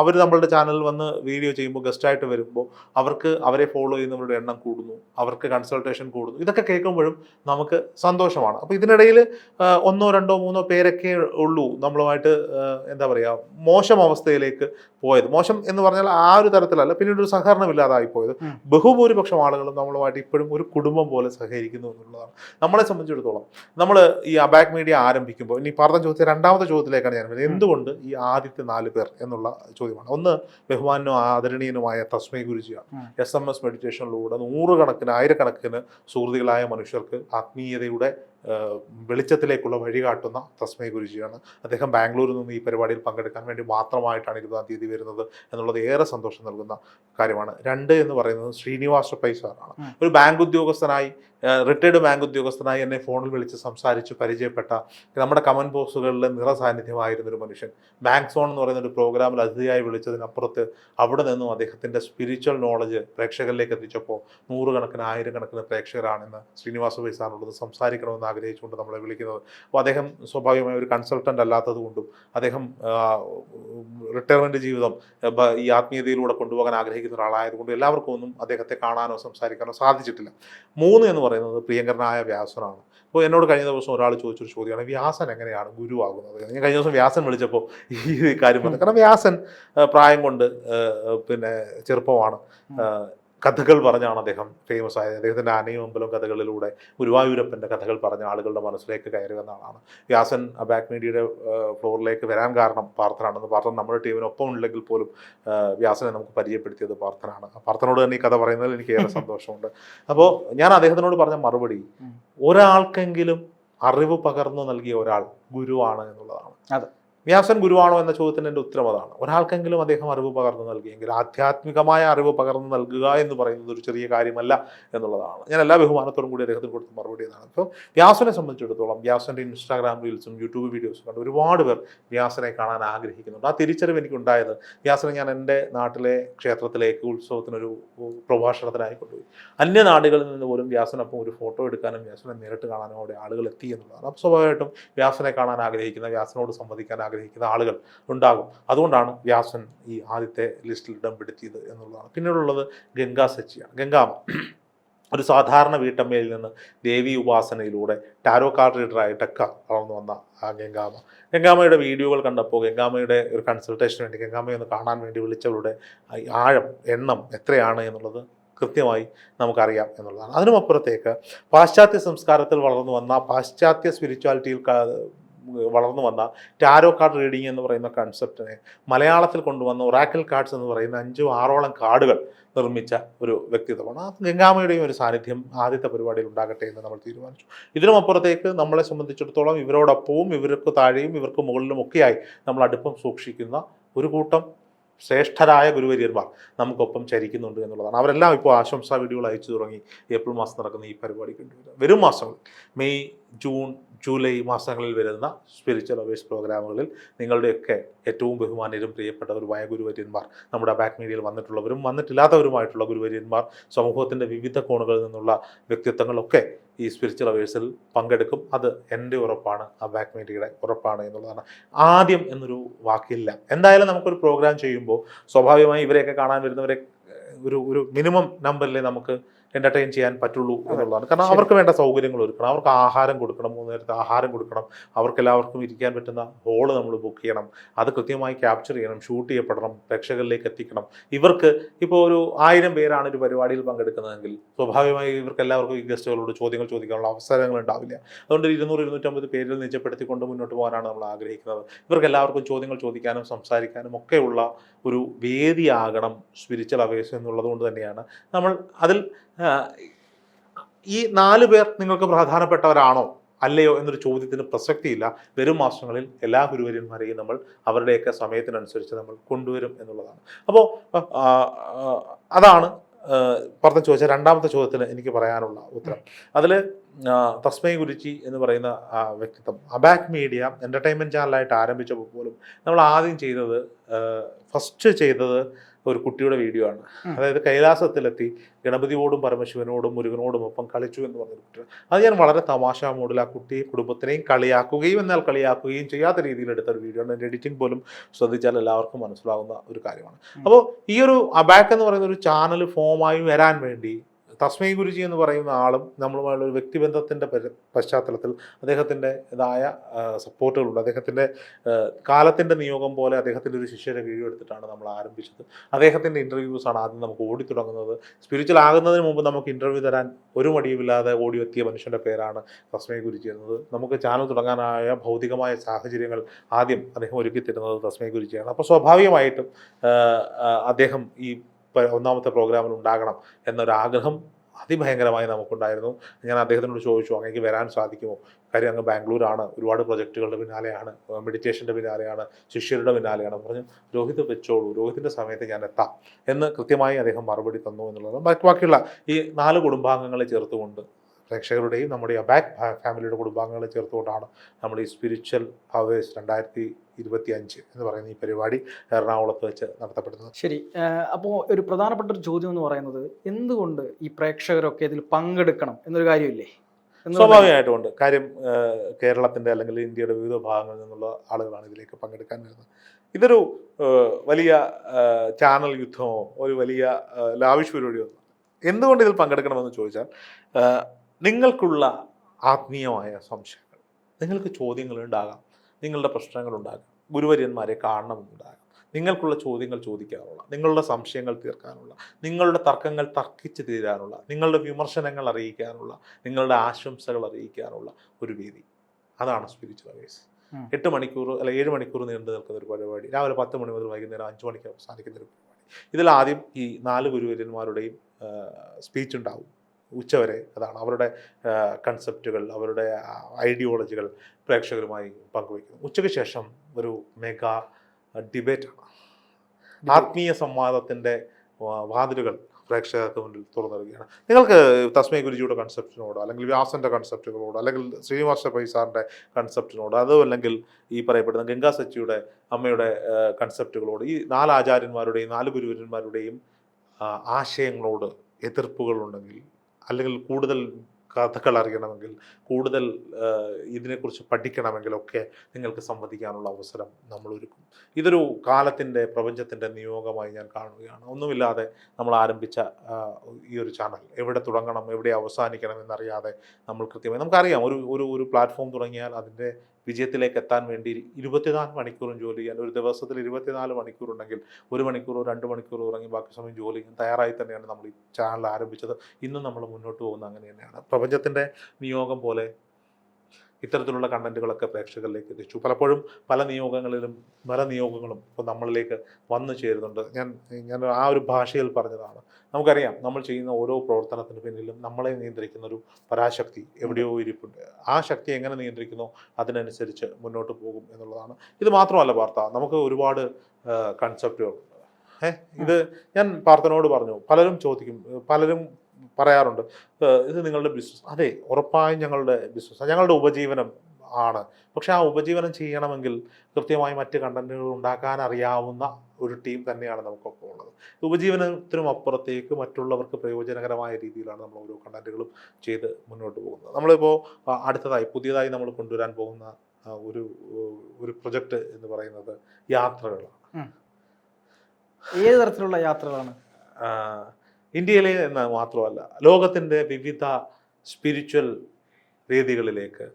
അവർ നമ്മളുടെ ചാനലിൽ വന്ന് വീഡിയോ ചെയ്യുമ്പോൾ ഗസ്റ്റായിട്ട് വരുമ്പോൾ അവർക്ക് അവരെ ഫോളോ ചെയ്യുന്നവരുടെ എണ്ണം കൂടുന്നു. അവർക്ക് കൺസൾട്ടേഷൻ കൂടുന്നു. ഇതൊക്കെ കേൾക്കുമ്പോഴും നമുക്ക് സന്തോഷമാണ്. അപ്പോൾ ഇതിനിടയിൽ ഒന്നോ രണ്ടോ മൂന്നോ പേരൊക്കെ ഉള്ളൂ. നമ്മളുമായിട്ട് എന്താ പറയുക മോശം അവസ്ഥയിലേക്ക് പോയത്. മോശം എന്ന് പറഞ്ഞാൽ ആ ഒരു തരത്തിലല്ല പിന്നീട് ഒരു സഹകരണമില്ലാതായി പോയത്. ബഹുഭൂരിപക്ഷം ആളുകളും നമ്മളുമായിട്ട് ഇപ്പോഴും ഒരു കുടുംബം പോലെ സഹകരിക്കുന്നു എന്നുള്ളതാണ്. നമ്മളെ സംബന്ധിച്ചിടത്തോളം നമ്മൾ ഈ അബാക് മീഡിയ ആരംഭിക്കുമ്പോൾ ഇനി പറഞ്ഞ ചോദ്യത്തെ രണ്ടാമത്തെ ചോദ്യത്തിലേക്കാണ് ഞാൻ വരുന്നത്. എന്തുകൊണ്ട് ഈ ആദ്യത്തെ നാല് പേർ എന്നുള്ള ചോദ്യമാണ്. ഒന്ന് ബഹുമാനും ആദരണീയനുമായ തസ്മൈ ഗുരുജിയാണ്. എസ് എം എസ് മെഡിറ്റേഷനിലൂടെ നൂറുകണക്കിന് ആയിരക്കണക്കിന് സുഹൃത്തുക്കളായ മനുഷ്യർക്ക് ആത്മീയതയുടെ വെളിച്ചത്തിലേക്കുള്ള വഴി കാട്ടുന്ന തസ്മൈ ഗുരുജിയാണ്. അദ്ദേഹം ബാംഗ്ലൂരിൽ നിന്ന് ഈ പരിപാടിയിൽ പങ്കെടുക്കാൻ വേണ്ടി മാത്രമായിട്ടാണ് ഇരുപതാം തീയതി വരുന്നത് എന്നുള്ളത് ഏറെ സന്തോഷം നൽകുന്ന കാര്യമാണ്. രണ്ട് എന്ന് പറയുന്നത് ശ്രീനിവാസ പൈ സാറാണ്. ഒരു ബാങ്ക് ഉദ്യോഗസ്ഥനായി റിട്ടയർഡ് ബാങ്ക് ഉദ്യോഗസ്ഥനായി എന്നെ ഫോണിൽ വിളിച്ച് സംസാരിച്ച് പരിചയപ്പെട്ട നമ്മുടെ കമന്റ് ബോക്സുകളിലെ നിറസാന്നിധ്യമായിരുന്ന ഒരു മനുഷ്യൻ. ബാങ്ക് സോൺ എന്ന് പറയുന്ന ഒരു പ്രോഗ്രാമിൽ അതിഥിയായി വിളിച്ചതിനപ്പുറത്ത് അവിടെ നിന്നും അദ്ദേഹത്തിന്റെ സ്പിരിച്വൽ നോളജ് പ്രേക്ഷകരിലേക്ക് എത്തിച്ചപ്പോൾ നൂറുകണക്കിന് ആയിരക്കണക്കിന് പ്രേക്ഷകരാണെന്ന് ശ്രീനിവാസ പൈ സാറിനോട് സംസാരിക്കണമെന്ന് ആഗ്രഹിച്ചുകൊണ്ട് നമ്മളെ വിളിക്കുന്നത്. അപ്പോൾ അദ്ദേഹം സ്വാഭാവികമായി ഒരു കൺസൾട്ടന്റ് അല്ലാത്തത് കൊണ്ടും അദ്ദേഹം റിട്ടയർമെന്റ് ജീവിതം ഈ ആത്മീയതയിലൂടെ കൊണ്ടുപോകാൻ ആഗ്രഹിക്കുന്ന ഒരാളായതുകൊണ്ട് എല്ലാവർക്കും ഒന്നും അദ്ദേഹത്തെ കാണാനോ സംസാരിക്കാനോ സാധിച്ചിട്ടില്ല. മൂന്ന് എന്ന് പറയുന്നത് പ്രിയങ്കരനായ വ്യാസനാണ്. അപ്പോൾ എന്നോട് കഴിഞ്ഞ ദിവസം ഒരാൾ ചോദിച്ചൊരു ചോദ്യമാണ് വ്യാസൻ എങ്ങനെയാണ് ഗുരുവാകുന്നത്? ഞാൻ കഴിഞ്ഞ ദിവസം വ്യാസൻ വിളിച്ചപ്പോൾ ഈ കാര്യം പറഞ്ഞു. കാരണം വ്യാസൻ പ്രായം കൊണ്ട് പിന്നെ ചെറുപ്പമാണ്. കഥകൾ പറഞ്ഞാണ് അദ്ദേഹം ഫേമസ് ആയത്. അദ്ദേഹത്തിന്റെ ആനയും അമ്പലം കഥകളിലൂടെ ഗുരുവായൂരപ്പന്റെ കഥകൾ പറഞ്ഞ ആളുകളുടെ മനസ്സിലേക്ക് കയറുക എന്നാണ് ആളാണ് വ്യാസൻ ബാക്ക് മീഡിയയുടെ ഫ്ലോറിലേക്ക് വരാൻ കാരണം പാർത്ഥനാണെന്ന്. പാർത്ഥൻ നമ്മുടെ ടീമിനൊപ്പം ഉണ്ടെങ്കിൽ പോലും വ്യാസനെ നമുക്ക് പരിചയപ്പെടുത്തിയത് പാർത്ഥനാണ്. പാർത്ഥനോട് തന്നെ ഈ കഥ പറയുന്നതിൽ എനിക്ക് ഏറെ സന്തോഷമുണ്ട്. അപ്പോൾ ഞാൻ അദ്ദേഹത്തിനോട് പറഞ്ഞ മറുപടി. ഒരാൾക്കെങ്കിലും അറിവ് പകർന്നു നൽകിയ ഒരാൾ ഗുരുവാണ് എന്നുള്ളതാണ്. അതെ. വ്യാസൻ ഗുരുവാണോ എന്ന ചോദ്യത്തിന് എന്റെ ഉത്തരം അതാണ്. ഒരാൾക്കെങ്കിലും അദ്ദേഹം അറിവ് പകർന്നു നൽകിയെങ്കിൽ ആധ്യാത്മികമായ അറിവ് പകർന്നു നൽകുക എന്ന് പറയുന്നത് ഒരു ചെറിയ കാര്യമല്ല എന്നുള്ളതാണ്. ഞാൻ എല്ലാ ബഹുമാനത്തോടും കൂടി അദ്ദേഹത്തിന് കൊടുത്ത മറുപടി എന്നാണ് ഇപ്പോൾ വ്യാസനെ സംബന്ധിച്ചിടത്തോളം വ്യാസന്റെ ഇൻസ്റ്റാഗ്രാം റീൽസും യൂട്യൂബ് വീഡിയോസും കണ്ട് ഒരുപാട് പേർ വ്യാസനെ കാണാൻ ആഗ്രഹിക്കുന്നുണ്ട്. ആ തിരിച്ചറിവ് എനിക്കുണ്ടായത് വ്യാസനെ ഞാൻ എന്റെ നാട്ടിലെ ക്ഷേത്രത്തിലേക്ക് ഉത്സവത്തിനൊരു പ്രഭാഷണത്തിനായി കൊണ്ടുപോയി അന്യനാടുകളിൽ നിന്ന് പോലും വ്യാസനൊപ്പം ഒരു ഫോട്ടോ എടുക്കാനും വ്യാസനെ നേരിട്ട് കാണാനും അവിടെ ആളുകൾ എത്തി എന്നുള്ളതാണ്. അപ്പോൾ സ്വാഭാവികമായിട്ടും വ്യാസനെ കാണാൻ ആഗ്രഹിക്കുന്ന വ്യാസനോട് സംവദിക്കാൻ ആഗ്രഹിക്കുന്ന ആളുകൾ ഉണ്ടാകും. അതുകൊണ്ടാണ് വ്യാസൻ ഈ ആദ്യത്തെ ലിസ്റ്റിൽ ഇടം പെടുത്തിയത് എന്നുള്ളതാണ്. പിന്നീടുള്ളത് ഗംഗാ സച്ചിയാണ്. ഗംഗാമ. ഒരു സാധാരണ വീട്ടമ്മയിൽ നിന്ന് ദേവി ഉപാസനയിലൂടെ ടാരോ കാർഡ് റീഡറായിട്ടൊക്കെ വളർന്നു വന്ന ആ ഗംഗാമ. ഗംഗാമയുടെ വീഡിയോകൾ കണ്ടപ്പോൾ ഗംഗാമയുടെ ഒരു കൺസൾട്ടേഷന് വേണ്ടി ഗംഗാമയെ ഒന്ന് കാണാൻ വേണ്ടി വിളിച്ചവരുടെ ആഴം എണ്ണം എത്രയാണ് എന്നുള്ളത് കൃത്യമായി നമുക്കറിയാം എന്നുള്ളതാണ്. അതിനുമപ്പുറത്തേക്ക് പാശ്ചാത്യ സംസ്കാരത്തിൽ വളർന്നു വന്ന പാശ്ചാത്യ സ്പിരിച്വാലിറ്റിയിൽ വളർന്നു വന്ന ടാരോ കാർഡ് റീഡിംഗ് എന്ന് പറയുന്ന കൺസെപ്റ്റിനെ മലയാളത്തിൽ കൊണ്ടുവന്ന ഒറാക്കൽ കാർഡ്സ് എന്ന് പറയുന്ന അഞ്ചോ ആറോളം കാർഡുകൾ നിർമ്മിച്ച ഒരു വ്യക്തിത്വമാണ്. ആ ഗംഗാമയുടെയും ഒരു സാന്നിധ്യം ആദ്യത്തെ പരിപാടിയിൽ ഉണ്ടാകട്ടെ എന്ന് നമ്മൾ തീരുമാനിച്ചു. ഇതിനും അപ്പുറത്തേക്ക് നമ്മളെ സംബന്ധിച്ചിടത്തോളം ഇവരോടൊപ്പവും ഇവർക്ക് താഴെയും ഇവർക്ക് മുകളിലും ഒക്കെയായി നമ്മൾ അടുപ്പം സൂക്ഷിക്കുന്ന ഒരു കൂട്ടം ശ്രേഷ്ഠരായ ഗുരുവര്യന്മാർ നമുക്കൊപ്പം ചരിക്കുന്നുണ്ട് എന്നുള്ളതാണ്. അവരെല്ലാം ഇപ്പോൾ ആശംസാ വീഡിയോകൾ അയച്ചു തുടങ്ങി. ഏപ്രിൽ മാസം നടക്കുന്ന ഈ പരിപാടി കണ്ടുവരിക വരും മാസങ്ങൾ മെയ് ജൂൺ ജൂലൈ മാസങ്ങളിൽ വരുന്ന സ്പിരിച്വൽ അവേഴ്സ് പ്രോഗ്രാമുകളിൽ നിങ്ങളുടെയൊക്കെ ഏറ്റവും ബഹുമാനരും പ്രിയപ്പെട്ടവരുമായ ഗുരുവര്യന്മാർ നമ്മുടെ ബാക്ക് മീഡിയയിൽ വന്നിട്ടുള്ളവരും വന്നിട്ടില്ലാത്തവരുമായിട്ടുള്ള ഗുരുവര്യന്മാർ സമൂഹത്തിന്റെ വിവിധ കോണുകളിൽ നിന്നുള്ള വ്യക്തിത്വങ്ങളൊക്കെ ഈ സ്പിരിച്വൽ അവേഴ്സിൽ പങ്കെടുക്കും. അത് എന്റെ ഉറപ്പാണ് ആ ബാക്ക് മീഡിയയുടെ ഉറപ്പാണ് എന്നുള്ളതാണ്. ആദ്യം എന്നൊരു വാക്കില്ല. എന്തായാലും നമുക്കൊരു പ്രോഗ്രാം ചെയ്യുമ്പോൾ സ്വാഭാവികമായി ഇവരെയൊക്കെ കാണാൻ വരുന്നവരെ ഒരു ഒരു മിനിമം നമ്പറിലേ നമുക്ക് എന്റർടൈൻ ചെയ്യാൻ പറ്റുള്ളൂ എന്നുള്ളതാണ്. കാരണം അവർക്ക് വേണ്ട സൗകര്യങ്ങൾ ഒരുക്കണം. അവർക്ക് ആഹാരം കൊടുക്കണം മൂന്ന് നേരത്തെ ആഹാരം കൊടുക്കണം. അവർക്ക് എല്ലാവർക്കും ഇരിക്കാൻ പറ്റുന്ന ഹോൾ നമ്മൾ ബുക്ക് ചെയ്യണം. അത് കൃത്യമായി ക്യാപ്ചർ ചെയ്യണം ഷൂട്ട് ചെയ്യപ്പെടണം പ്രേക്ഷകരിലേക്ക് എത്തിക്കണം. ഇവർക്ക് ഇപ്പോൾ ഒരു ആയിരം പേരാണ് ഒരു പരിപാടിയിൽ പങ്കെടുക്കുന്നതെങ്കിൽ സ്വാഭാവികമായി ഇവർക്ക് എല്ലാവർക്കും ഈ ഗസ്റ്റുകളോട് ചോദ്യങ്ങൾ ചോദിക്കാനുള്ള അവസരങ്ങൾ ഉണ്ടാവില്ല. അതുകൊണ്ട് ഇരുന്നൂറ് ഇരുന്നൂറ്റമ്പത് പേരിൽ നിജപ്പെടുത്തിക്കൊണ്ട് മുന്നോട്ട് പോകാനാണ് നമ്മൾ ആഗ്രഹിക്കുന്നത്. ഇവർക്ക് എല്ലാവർക്കും ചോദ്യങ്ങൾ ചോദിക്കാനും സംസാരിക്കാനും ഒക്കെയുള്ള ഒരു വേദിയാകണം സ്പിരിച്വൽ അവേഴ്സ് എന്നുള്ളത് കൊണ്ട് തന്നെയാണ്. നമ്മൾ അതിൽ ഈ നാല് പേർ നിങ്ങൾക്ക് പ്രധാനപ്പെട്ടവരാണോ? അല്ലയോ എന്നൊരു ചോദ്യത്തിന് പ്രസക്തിയില്ല. വരും മാസങ്ങളിൽ എല്ലാ ഗുരുവര്യന്മാരെയും നമ്മൾ അവരുടെയൊക്കെ സമയത്തിനനുസരിച്ച് നമ്മൾ കൊണ്ടുവരും എന്നുള്ളതാണ്. അപ്പോൾ അതാണ് പറഞ്ഞ ചോദിച്ച രണ്ടാമത്തെ ചോദ്യത്തിന് എനിക്ക് പറയാനുള്ള ഉത്തരം. അതിൽ തസ്മൈ ഗുരുജി എന്ന് പറയുന്ന വ്യക്തിത്വം. അബാക് മീഡിയ എന്റർടൈൻമെന്റ് ചാനലായിട്ട് ആരംഭിച്ചപ്പോൾ പോലും നമ്മൾ ആദ്യം ചെയ്തത് ഫസ്റ്റ് ചെയ്തത് ഒരു കുട്ടിയുടെ വീഡിയോ ആണ്. അതായത് കൈലാസത്തിലെത്തി ഗണപതിയോടും പരമശിവനോടും മുരുകനോടും ഒപ്പം കളിച്ചു എന്ന് പറഞ്ഞൊരു കുട്ടി അത് ഞാൻ വളരെ തമാശ മൂടിൽ ആ കുട്ടിയെ കുടുംബത്തിനെയും കളിയാക്കുകയും എന്നാൽ കളിയാക്കുകയും ചെയ്യാത്ത രീതിയിൽ എടുത്ത ഒരു വീഡിയോ ആണ്. എന്റെ എഡിറ്റിംഗ് പോലും ശ്രദ്ധിച്ചാൽ എല്ലാവർക്കും മനസ്സിലാവുന്ന ഒരു കാര്യമാണ്. അപ്പോൾ ഈ ഒരു അബാക്ക് എന്ന് പറയുന്ന ഒരു ചാനൽ ഫോമായി വരാൻ വേണ്ടി തസ്മൈ ഗുരുജി എന്ന് പറയുന്ന ആളും നമ്മളുമായുള്ള ഒരു വ്യക്തിബന്ധത്തിന്റെ പശ്ചാത്തലത്തിൽ അദ്ദേഹത്തിന്റെ ഇതായ സപ്പോർട്ടുകളുണ്ട്. അദ്ദേഹത്തിന്റെ കാലത്തിന്റെ നിയോഗം പോലെ അദ്ദേഹത്തിന്റെ ഒരു ശിഷ്യരെ കീഴെടുത്തിട്ടാണ് നമ്മൾ ആരംഭിച്ചത്. അദ്ദേഹത്തിന്റെ ഇന്റർവ്യൂസാണ് ആദ്യം നമുക്ക് ഓടി തുടങ്ങുന്നത്. സ്പിരിച്വൽ ആകുന്നതിന് മുമ്പ് നമുക്ക് ഇന്റർവ്യൂ തരാൻ ഒരു മടിയുമില്ലാതെ ഓടി എത്തിയ മനുഷ്യന്റെ പേരാണ് തസ്മൈ ഗുരുജി എന്നത്. നമുക്ക് ചാനൽ തുടങ്ങാനായ ഭൗതികമായ സാഹചര്യങ്ങൾ ആദ്യം അദ്ദേഹം ഒരുക്കി തരുന്നത് തസ്മൈ ഗുരുജിയാണ്. അപ്പോൾ സ്വാഭാവികമായിട്ടും അദ്ദേഹം ഈ ഒന്നാമത്തെ പ്രോഗ്രാമിൽ ഉണ്ടാകണം എന്നൊരാഗ്രഹം അതിഭയങ്കരമായി നമുക്കുണ്ടായിരുന്നു. ഞാൻ അദ്ദേഹത്തിനോട് ചോദിച്ചു അങ്ങേക്ക് വരാൻ സാധിക്കുമോ? കാര്യം അങ്ങ് ബാംഗ്ലൂരാണ്. ഒരുപാട് പ്രൊജക്റ്റുകളുടെ പിന്നാലെയാണ്. മെഡിറ്റേഷന്റെ പിന്നാലെയാണ്. ശിഷ്യരുടെ പിന്നാലെയാണ്. പറഞ്ഞു രോഹിത് വെച്ചോളൂ. രോഹിതിന്റെ സമയത്ത് ഞാൻ എത്താം. എന്ന് കൃത്യമായി അദ്ദേഹം മറുപടി തന്നു എന്നുള്ളത്. ബാക്കി ബാക്കിയുള്ള ഈ നാല് കുടുംബാംഗങ്ങളെ ചേർത്തുകൊണ്ട് പ്രേക്ഷകരുടെയും നമ്മുടെ ബാക്ക് ഫാമിലിയുടെ കുടുംബാംഗങ്ങളെ ചേർത്തുകൊണ്ടാണ് നമ്മൾ ഈ സ്പിരിച്വൽ ഹവേഴ്സ് രണ്ടായിരത്തി ഇരുപത്തി അഞ്ച് എന്ന് പറയുന്ന ഈ പരിപാടി എറണാകുളത്ത് വെച്ച് നടത്തപ്പെടുന്നത്. ശരി അപ്പോൾ ഒരു പ്രധാനപ്പെട്ട ഒരു ചോദ്യം എന്ന് പറയുന്നത് എന്തുകൊണ്ട് ഈ പ്രേക്ഷകരൊക്കെ ഇതിൽ പങ്കെടുക്കണം എന്നൊരു കാര്യമില്ലേ? സ്വാഭാവികമായിട്ടുമുണ്ട് കാര്യം കേരളത്തിന്റെ കേരളത്തിന്റെ അല്ലെങ്കിൽ ഇന്ത്യയുടെ വിവിധ ഭാഗങ്ങളിൽ നിന്നുള്ള ആളുകളാണ് ഇതിലേക്ക് പങ്കെടുക്കാൻ വരുന്നത്. ഇതൊരു വലിയ ചാനൽ യുദ്ധമോ ഒരു വലിയ ലാവിഷ് പരിപാടിയോ. എന്തുകൊണ്ട് ഇതിൽ പങ്കെടുക്കണമെന്ന് ചോദിച്ചാൽ നിങ്ങൾക്കുള്ള ആത്മീയമായ സംശയങ്ങൾ നിങ്ങൾക്ക് ചോദ്യങ്ങൾ ഉണ്ടാകാം നിങ്ങളുടെ പ്രശ്നങ്ങൾ ഉണ്ടാകാം ഗുരുവര്യന്മാരെ കാണണമെന്നുണ്ടാകാം നിങ്ങൾക്കുള്ള ചോദ്യങ്ങൾ ചോദിക്കാനുള്ള നിങ്ങളുടെ സംശയങ്ങൾ തീർക്കാനുള്ള നിങ്ങളുടെ തർക്കങ്ങൾ തർക്കിച്ച് തീരാനുള്ള നിങ്ങളുടെ വിമർശനങ്ങൾ അറിയിക്കാനുള്ള നിങ്ങളുടെ ആശംസകൾ അറിയിക്കാനുള്ള ഒരു വേദി. അതാണ് സ്പിരിച്വൽ അവേഴ്സ്. എട്ട് മണിക്കൂർ അല്ല ഏഴ് മണിക്കൂർ നീണ്ടു നിൽക്കുന്ന ഒരു പരിപാടി. രാവിലെ പത്ത് മണി മുതൽ വൈകുന്നേരം അഞ്ച് മണിക്ക് അവസാനിക്കുന്ന ഒരു പരിപാടി. ഇതിൽ ആദ്യം ഈ നാല് ഗുരുവര്യന്മാരുടെയും സ്പീച്ച് ഉണ്ടാവും. ഉച്ചവരെ അതാണ് അവരുടെ കൺസെപ്റ്റുകൾ അവരുടെ ഐഡിയോളജികൾ പ്രേക്ഷകരുമായി പങ്കുവയ്ക്കുന്നു. ഉച്ചയ്ക്ക് ശേഷം ഒരു മെഗാ ഡിബേറ്റാണ് ആത്മീയ സംവാദത്തിന്റെ വാതിലുകൾ പ്രേക്ഷകർക്ക് മുന്നിൽ തുറന്നിടുകയാണ്. നിങ്ങൾക്ക് തസ്മയ ഗുരുജിയുടെ കൺസെപ്റ്റിനോടോ അല്ലെങ്കിൽ വ്യാസന്റെ കൺസെപ്റ്റുകളോടോ അല്ലെങ്കിൽ ശ്രീനിവാസ പൈസാറിന്റെ കൺസെപ്റ്റിനോടോ അതോ അല്ലെങ്കിൽ ഈ പറയപ്പെടുന്ന ഗംഗാ സച്ചിയുടെ അമ്മയുടെ കൺസെപ്റ്റുകളോട് ഈ നാല് ആചാര്യന്മാരുടെയും നാല് ഗുരുവരന്മാരുടെയും ആശയങ്ങളോട് എതിർപ്പുകളുണ്ടെങ്കിൽ അല്ലെങ്കിൽ കൂടുതൽ കഥകൾ അറിയണമെങ്കിൽ കൂടുതൽ ഇതിനെക്കുറിച്ച് പഠിക്കണമെങ്കിലൊക്കെ നിങ്ങൾക്ക് സംവദിക്കാനുള്ള അവസരം നമ്മൾ ഒരുക്കും ഇതൊരു കാലത്തിന്റെ പ്രപഞ്ചത്തിന്റെ നിയോഗമായി ഞാൻ കാണുകയാണ്. ഒന്നുമില്ലാതെ നമ്മൾ ആരംഭിച്ച ഈ ഒരു ചാനൽ എവിടെ തുടങ്ങണം എവിടെ അവസാനിക്കണം എന്നറിയാതെ നമ്മൾ കൃത്യമായി നമുക്കറിയാം ഒരു ഒരു ഒരു പ്ലാറ്റ്ഫോം തുടങ്ങിയാൽ അതിന്റെ വിജയത്തിലേക്ക് എത്താൻ വേണ്ടി ഇരുപത്തിനാല് മണിക്കൂറും ജോലി ചെയ്യാൻ ഒരു ദിവസത്തിൽ ഇരുപത്തിനാല് മണിക്കൂർ ഉണ്ടെങ്കിൽ ഒരു മണിക്കൂറോ രണ്ട് മണിക്കൂറോ ഉറങ്ങി ബാക്കി സമയം ജോലി ചെയ്യാൻ തയ്യാറായി തന്നെയാണ് നമ്മൾ ഈ ചാനൽ ആരംഭിച്ചത്. ഇന്നും നമ്മൾ മുന്നോട്ട് പോകുന്ന അങ്ങനെ തന്നെയാണ്. പ്രപഞ്ചത്തിന്റെ നിയോഗം പോലെ ഇത്തരത്തിലുള്ള കണ്ടന്റുകളൊക്കെ പ്രേക്ഷകരിലേക്ക് എത്തിച്ചു. പലപ്പോഴും പല നിയോഗങ്ങളിലും പല നിയോഗങ്ങളും ഇപ്പോൾ നമ്മളിലേക്ക് വന്നു ചേരുന്നുണ്ട്. ഞാൻ ഞാൻ ആ ഒരു ഭാഷയിൽ പറഞ്ഞതാണ്. നമുക്കറിയാം നമ്മൾ ചെയ്യുന്ന ഓരോ പ്രവർത്തനത്തിന് പിന്നിലും നമ്മളെ നിയന്ത്രിക്കുന്ന ഒരു പരാശക്തി എവിടെയോ ഇരിപ്പുണ്ട്. ആ ശക്തി എങ്ങനെ നിയന്ത്രിക്കുന്നോ അതിനനുസരിച്ച് മുന്നോട്ട് പോകും എന്നുള്ളതാണ്. ഇത് മാത്രമല്ല വാർത്ത നമുക്ക് ഒരുപാട് കൺസെപ്റ്റുകളുണ്ട് ഏഹ് ഇത് ഞാൻ പാർത്ഥനോട് പറഞ്ഞു. പലരും ചോദിക്കും പലരും പറയാറുണ്ട്. ഇത് നിങ്ങളുടെ ബിസിനസ് അതെ ഉറപ്പായും ഞങ്ങളുടെ ബിസിനസ് ഞങ്ങളുടെ ഉപജീവനം ആണ്. പക്ഷെ ആ ഉപജീവനം ചെയ്യണമെങ്കിൽ കൃത്യമായി മറ്റ് കണ്ടന്റുകൾ ഉണ്ടാക്കാൻ അറിയാവുന്ന ഒരു ടീം തന്നെയാണ് നമുക്കൊപ്പം ഉള്ളത്. ഉപജീവനത്തിനും അപ്പുറത്തേക്ക് മറ്റുള്ളവർക്ക് പ്രയോജനകരമായ രീതിയിലാണ് നമ്മൾ ഓരോ കണ്ടന്റുകളും ചെയ്ത് മുന്നോട്ട് പോകുന്നത്. നമ്മളിപ്പോൾ അടുത്തതായി പുതിയതായി നമ്മൾ കൊണ്ടുവരാൻ പോകുന്ന ഒരു ഒരു പ്രൊജക്റ്റ് എന്ന് പറയുന്നത് യാത്രകളാണ്. ഏത് തരത്തിലുള്ള യാത്രകളാണ്? ഇന്ത്യയിലെ എന്ന് മാത്രമല്ല ലോകത്തിന്റെ വിവിധ സ്പിരിച്വൽ വേദികളിലേക്ക്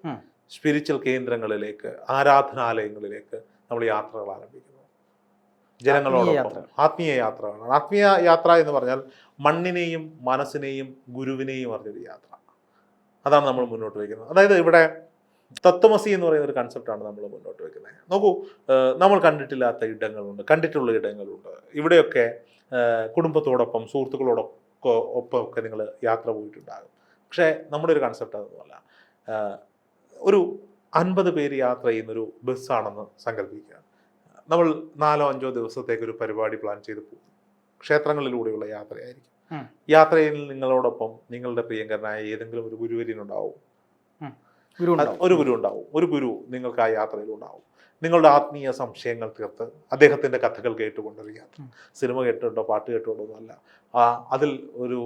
സ്പിരിച്വൽ കേന്ദ്രങ്ങളിലേക്ക് ആരാധനാലയങ്ങളിലേക്ക് നമ്മൾ യാത്രകൾ ആരംഭിക്കുന്നു. ജനങ്ങളോടൊപ്പം. ആത്മീയ യാത്രകളാണ്. ആത്മീയ യാത്ര എന്ന് പറഞ്ഞാൽ മണ്ണിനെയും മനസ്സിനെയും ഗുരുവിനെയും അറിഞ്ഞൊരു യാത്ര. അതാണ് നമ്മൾ മുന്നോട്ട് വയ്ക്കുന്നത്. അതായത് ഇവിടെ തത്വമസി എന്ന് പറയുന്ന ഒരു കൺസെപ്റ്റാണ് നമ്മൾ മുന്നോട്ട് വയ്ക്കുന്നത്. നോക്കൂ നമ്മൾ കണ്ടിട്ടില്ലാത്ത ഇടങ്ങളുണ്ട് കണ്ടിട്ടുള്ള ഇടങ്ങളുണ്ട്. ഇവിടെയൊക്കെ കുടുംബത്തോടൊപ്പം സുഹൃത്തുക്കളോടൊക്കെ ഒപ്പം ഒക്കെ നിങ്ങൾ യാത്ര പോയിട്ടുണ്ടാകും. പക്ഷേ നമ്മുടെ ഒരു കൺസെപ്റ്റ് അതൊന്നുമല്ല ഒരു അൻപത് പേര് യാത്ര ചെയ്യുന്നൊരു ബസ്സാണെന്ന് സങ്കല്പിക്കുക നമ്മൾ നാലോ അഞ്ചോ ദിവസത്തേക്ക് ഒരു പരിപാടി പ്ലാൻ ചെയ്ത് പോകും. ക്ഷേത്രങ്ങളിലൂടെയുള്ള യാത്രയായിരിക്കും. യാത്രയിൽ നിങ്ങളോടൊപ്പം നിങ്ങളുടെ പ്രിയങ്കരനായ ഏതെങ്കിലും ഒരു ഗുരുവര്യനുണ്ടാവും. ഗുരു അത് ഒരു ഗുരു ഉണ്ടാവും ഒരു ഗുരു നിങ്ങൾക്ക് ആ യാത്രയിൽ ഉണ്ടാവും നിങ്ങളുടെ ആത്മീയ സംശയങ്ങൾ തീർത്ത് അദ്ദേഹത്തിന്റെ കഥകൾ കേട്ടുകൊണ്ടൊരു യാത്ര സിനിമ കേട്ടുകൊണ്ടോ പാട്ട് കേട്ടുകൊണ്ടോ ഒന്നുമല്ല ആ അതിൽ ഒരു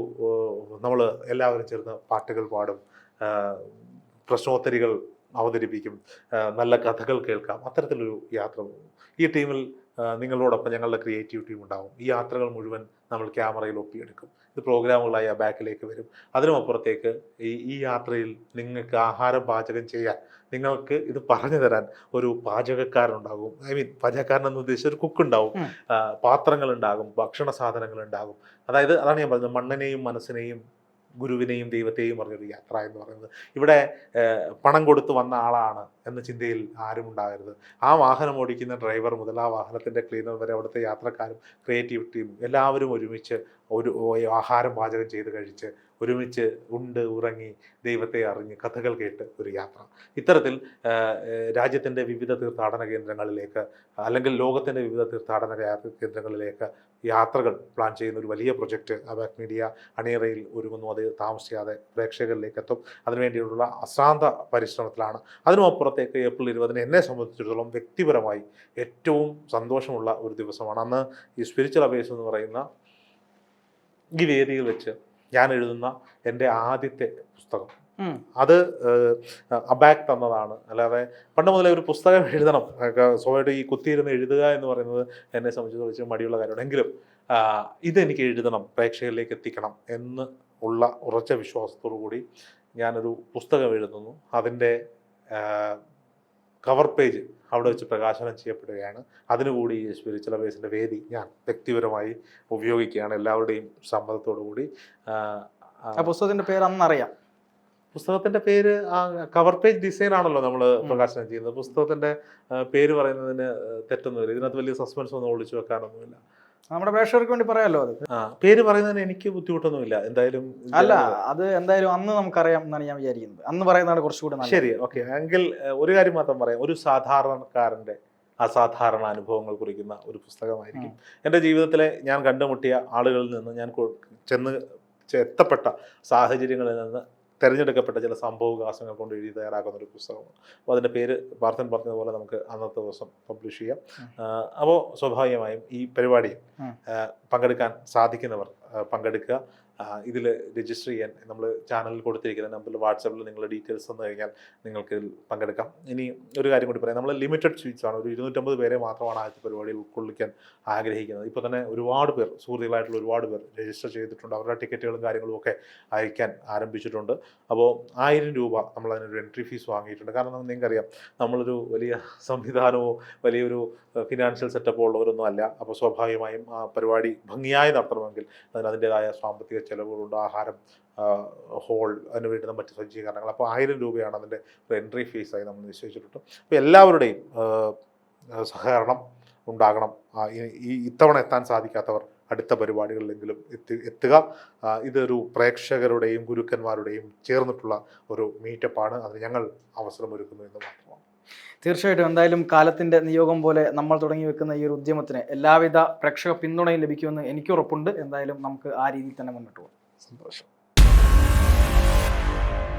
നമ്മൾ എല്ലാവരും ചേർന്ന് പാട്ടുകൾ പാടും പ്രശ്നോത്തരികൾ അവതരിപ്പിക്കും നല്ല കഥകൾ കേൾക്കാം. അത്തരത്തിലൊരു യാത്ര ഈ ടീമിൽ നിങ്ങളോടൊപ്പം ഞങ്ങളുടെ ക്രിയേറ്റീവ് ടീം ഉണ്ടാവും. ഈ യാത്രകൾ മുഴുവൻ നമ്മൾ ക്യാമറയിൽ ഒപ്പിയെടുക്കും. ഇത് പ്രോഗ്രാമുകളായി ആ ബാക്കിലേക്ക് വരും. അതിനുമപ്പുറത്തേക്ക് ഈ ഈ യാത്രയിൽ നിങ്ങൾക്ക് ആഹാരം പാചകം ചെയ്യാൻ നിങ്ങൾക്ക് ഇത് പറഞ്ഞു തരാൻ ഒരു പാചകക്കാരനുണ്ടാകും. ഐ മീൻ പാചകക്കാരൻ എന്ന് ഉദ്ദേശിച്ച ഒരു കുക്ക് ഉണ്ടാവും. പാത്രങ്ങൾ ഉണ്ടാകും ഭക്ഷണ സാധനങ്ങൾ ഉണ്ടാകും. അതായത് അതാണ് ഞാൻ പറഞ്ഞത് മണ്ണിനെയും മനസ്സിനെയും ഗുരുവിനെയും ദൈവത്തെയും പറഞ്ഞൊരു യാത്ര എന്ന് പറയുന്നത്. ഇവിടെ പണം കൊടുത്തു വന്ന ആളാണ് എന്ന ചിന്തയിൽ ആരും ഉണ്ടാകരുത്. ആ വാഹനം ഓടിക്കുന്ന ഡ്രൈവർ മുതൽ ആ വാഹനത്തിന്റെ ക്ലീനർ വരെ അവിടുത്തെ യാത്രക്കാരും ക്രിയേറ്റീവ് ടീം എല്ലാവരും ഒരുമിച്ച് ഒരു ആഹാരം പാചകം ചെയ്ത് കഴിച്ച് ഒരുമിച്ച് ഉണ്ട് ഉറങ്ങി ദൈവത്തെ അറിഞ്ഞ് കഥകൾ കേട്ട് ഒരു യാത്ര. ഇത്തരത്തിൽ രാജ്യത്തിന്റെ വിവിധ തീർത്ഥാടന കേന്ദ്രങ്ങളിലേക്ക് അല്ലെങ്കിൽ ലോകത്തിന്റെ വിവിധ തീർത്ഥാടന കേന്ദ്രങ്ങളിലേക്ക് യാത്രകൾ പ്ലാൻ ചെയ്യുന്ന ഒരു വലിയ പ്രൊജക്റ്റ് അബാക് മീഡിയ അണിയറയിൽ ഒരുങ്ങുന്നു. അത് താമസിയാതെ പ്രേക്ഷകരിലേക്ക് എത്തും അതിനുവേണ്ടിയുള്ള അശ്രാന്ത പരിശ്രമത്തിലാണ്. അതിനുമപ്പുറത്തേക്ക് ഏപ്രിൽ ഇരുപതിന് എന്നെ സംബന്ധിച്ചിടത്തോളം വ്യക്തിപരമായി ഏറ്റവും സന്തോഷമുള്ള ഒരു ദിവസമാണ്. അന്ന് ഈ സ്പിരിച്വൽ അബേസ് എന്ന് പറയുന്ന ഈ വേദിയിൽ വെച്ച് ഞാൻ എഴുതുന്ന എന്റെ ആദ്യത്തെ പുസ്തകം. അത് അബാക്ക് തന്നതാണ്. അല്ലാതെ പണ്ട് മുതലേ ഒരു പുസ്തകം എഴുതണം. സ്വാഭാവികമായിട്ട് ഈ കുത്തിയിരുന്ന് എഴുതുക എന്ന് പറയുന്നത് എന്നെ സംബന്ധിച്ച് മടിയുള്ള കാര്യമാണ്. എങ്കിലും ഇതെനിക്ക് എഴുതണം പ്രേക്ഷകരിലേക്ക് എത്തിക്കണം എന്ന് ഉള്ള ഉറച്ച വിശ്വാസത്തോടു കൂടി ഞാനൊരു പുസ്തകം എഴുതുന്നു. അതിന്റെ കവർ പേജ് അവിടെ വെച്ച് പ്രകാശനം ചെയ്യപ്പെടുകയാണ്. അതിനുകൂടി ഈ സ്പിരിച്വൽ അവേഴ്സിന്റെ വേദി ഞാൻ വ്യക്തിപരമായി ഉപയോഗിക്കുകയാണ് എല്ലാവരുടെയും സമ്മതത്തോടു കൂടി. ആ, പുസ്തകത്തിന്റെ പേര് അന്നറിയാം. പുസ്തകത്തിന്റെ പേര് ആ കവർ പേജ് ഡിസൈൻ ആണല്ലോ നമ്മൾ പ്രകാശനം ചെയ്യുന്നത്. പുസ്തകത്തിന്റെ പേര് പറയുന്നതിന് തെറ്റൊന്നുമില്ല. ഇതിനകത്ത് വലിയ സസ്പെൻസ് ഒന്നും ഒളിച്ചു വെക്കാനൊന്നുമില്ല. നമ്മുടെ പ്രേക്ഷകർക്ക് വേണ്ടി പറയാമല്ലോ അത്? ആ പേര് പറയുന്നതിന് എനിക്ക് ബുദ്ധിമുട്ടൊന്നുമില്ല. എന്തായാലും അല്ല അത് എന്തായാലും അന്ന് നമുക്കറിയാം എന്നാണ് ഞാൻ വിചാരിക്കുന്നത്. അന്ന് പറയുന്നതാണ് കുറച്ചുകൂടി ശരി ഓക്കെ. എങ്കിൽ ഒരു കാര്യം മാത്രം പറയാം. ഒരു സാധാരണക്കാരന്റെ അസാധാരണ അനുഭവങ്ങൾ കുറിക്കുന്ന ഒരു പുസ്തകമായിരിക്കും. എന്റെ ജീവിതത്തിലെ ഞാൻ കണ്ടുമുട്ടിയ ആളുകളിൽ നിന്ന് ഞാൻ ചെന്ന് എത്തപ്പെട്ട സാഹചര്യങ്ങളിൽ നിന്ന് തിരഞ്ഞെടുക്കപ്പെട്ട ചില സംഭവവികാസങ്ങൾ കൊണ്ട് എഴുതി തയ്യാറാക്കുന്ന ഒരു പുസ്തകമാണ്. അപ്പോൾ അതിന്റെ പേര് പാർത്ഥൻ പറഞ്ഞതുപോലെ നമുക്ക് അന്നത്തെ ദിവസം പബ്ലിഷ് ചെയ്യാം. അപ്പോൾ സ്വാഭാവികമായും ഈ പരിപാടിയിൽ പങ്കെടുക്കാൻ സാധിക്കുന്നവർ പങ്കെടുക്കുക. ഇതിൽ രജിസ്റ്റർ ചെയ്യാൻ നമ്മൾ ചാനലിൽ കൊടുത്തിരിക്കുന്ന നമ്പറിൽ വാട്സാപ്പിൽ നിങ്ങളുടെ ഡീറ്റെയിൽസ് തന്നു കഴിഞ്ഞാൽ നിങ്ങൾക്ക് പങ്കെടുക്കാം. ഇനി ഒരു കാര്യം കൂടി പറയാം. നമ്മൾ ലിമിറ്റഡ് സ്വീറ്റ്സ് ആണ്. ഒരു ഇരുന്നൂറ്റമ്പത് പേരെ മാത്രമാണ് ആദ്യത്തെ പരിപാടിയിൽ ഉൾക്കൊള്ളിക്കാൻ ആഗ്രഹിക്കുന്നത്. ഇപ്പോൾ തന്നെ ഒരുപാട് പേർ സുഹൃത്തുക്കളായിട്ടുള്ള ഒരുപാട് പേർ രജിസ്റ്റർ ചെയ്തിട്ടുണ്ട്. അവരുടെ ടിക്കറ്റുകളും കാര്യങ്ങളും ഒക്കെ അയക്കാൻ ആരംഭിച്ചിട്ടുണ്ട്. അപ്പോൾ ആയിരം രൂപ നമ്മൾ അതിനൊരു എൻട്രി ഫീസ് വാങ്ങിയിട്ടുണ്ട്. കാരണം നിങ്ങൾക്കറിയാം നമ്മളൊരു വലിയ സംവിധാനമോ വലിയൊരു ഫിനാൻഷ്യൽ സെറ്റപ്പോ ഉള്ളവരൊന്നും അല്ല. അപ്പോൾ സ്വാഭാവികമായും ആ പരിപാടി ഭംഗിയായി നടത്തണമെങ്കിൽ അതിന് അതിന്റെതായ സാമ്പത്തിക ചെലവുകളുണ്ട് ആഹാരം ഹോൾ അതിന് വേണ്ടുന്ന മറ്റ് സജ്ജീകരണങ്ങൾ. അപ്പോൾ ആയിരം രൂപയാണ് അതിന്റെ എൻട്രി ഫീസായി നമ്മൾ നിശ്ചയിച്ചിട്ടുണ്ട് അപ്പോൾ എല്ലാവരുടെയും സഹകരണം ഉണ്ടാകണം. ഈ- ഇത്തവണ എത്താൻ സാധിക്കാത്തവർ അടുത്ത പരിപാടികളിലെങ്കിലും എത്തി എത്തുക. ഇതൊരു പ്രേക്ഷകരുടെയും ഗുരുക്കന്മാരുടെയും ചേർന്നിട്ടുള്ള ഒരു മീറ്റപ്പാണ് അതിന് ഞങ്ങൾ അവസരമൊരുക്കുന്നു എന്ന് മാത്രമാണ് തീർച്ചയായിട്ടും എന്തായാലും കാലത്തിന്റെ നിയോഗം പോലെ നമ്മൾ തുടങ്ങി വെക്കുന്ന ഈ ഒരു ഉദ്യമത്തിന് എല്ലാവിധ പ്രേക്ഷക പിന്തുണയും ലഭിക്കുമെന്ന് എനിക്ക് ഉറപ്പുണ്ട്. എന്തായാലും നമുക്ക് ആ രീതിയിൽ തന്നെ മുന്നോട്ട് പോകാം. സന്തോഷം.